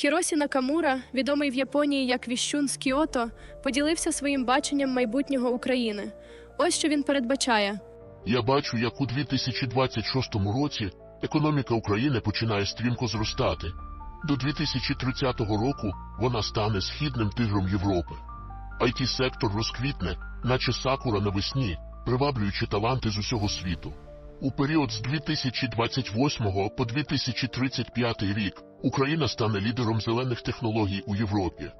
Хіросі Накамура, відомий в Японії як Віщун з Кіото, поділився своїм баченням майбутнього України. Ось що він передбачає. Я бачу, як у 2026 році економіка України починає стрімко зростати. До 2030 року вона стане східним тигром Європи. it сектор розквітне, наче сакура навесні, приваблюючи таланти з усього світу. У період з 2028 по 2035 рік Україна стане лідером зелених технологій у Європі.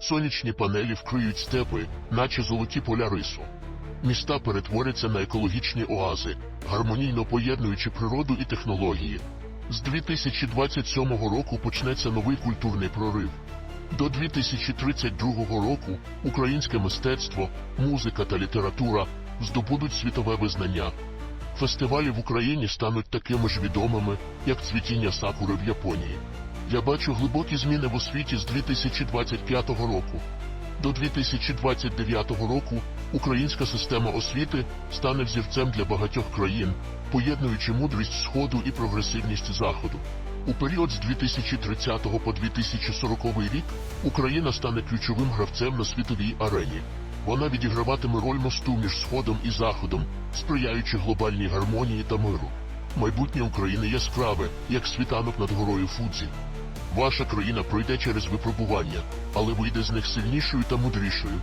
Сонячні панелі вкриють степи, наче золоті поля рису. Міста перетворяться на екологічні оази, гармонійно поєднуючи природу і технології. З 2027 року почнеться новий культурний прорив. До 2032 року українське мистецтво, музика та література здобудуть світове визнання. Фестивалі в Україні стануть такими ж відомими, як цвітіння сакури в Японії. Я бачу глибокі зміни в освіті з 2025 року. До 2029 року українська система освіти стане взірцем для багатьох країн, поєднуючи мудрість Сходу і прогресивність Заходу. У період з 2030 по 2040 рік Україна стане ключовим гравцем на світовій арені. Вона відіграватиме роль мосту між Сходом і Заходом, сприяючи глобальній гармонії та миру. Майбутнє України яскраве, як світанок над горою Фудзі. Ваша країна пройде через випробування, але вийде з них сильнішою та мудрішою.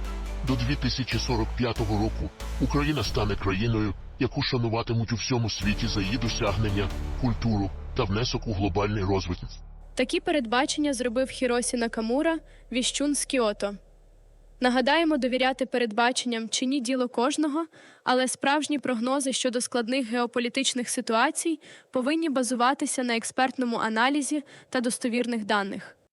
До 2045 року Україна стане країною, яку шануватимуть у всьому світі за її досягнення, культуру та внесок у глобальний розвиток. Такі передбачення зробив Хіросі Накамура, Віщун з Кіото. Нагадаємо, довіряти передбаченням чи ні діло кожного, але справжні прогнози щодо складних геополітичних ситуацій повинні базуватися на експертному аналізі та достовірних даних.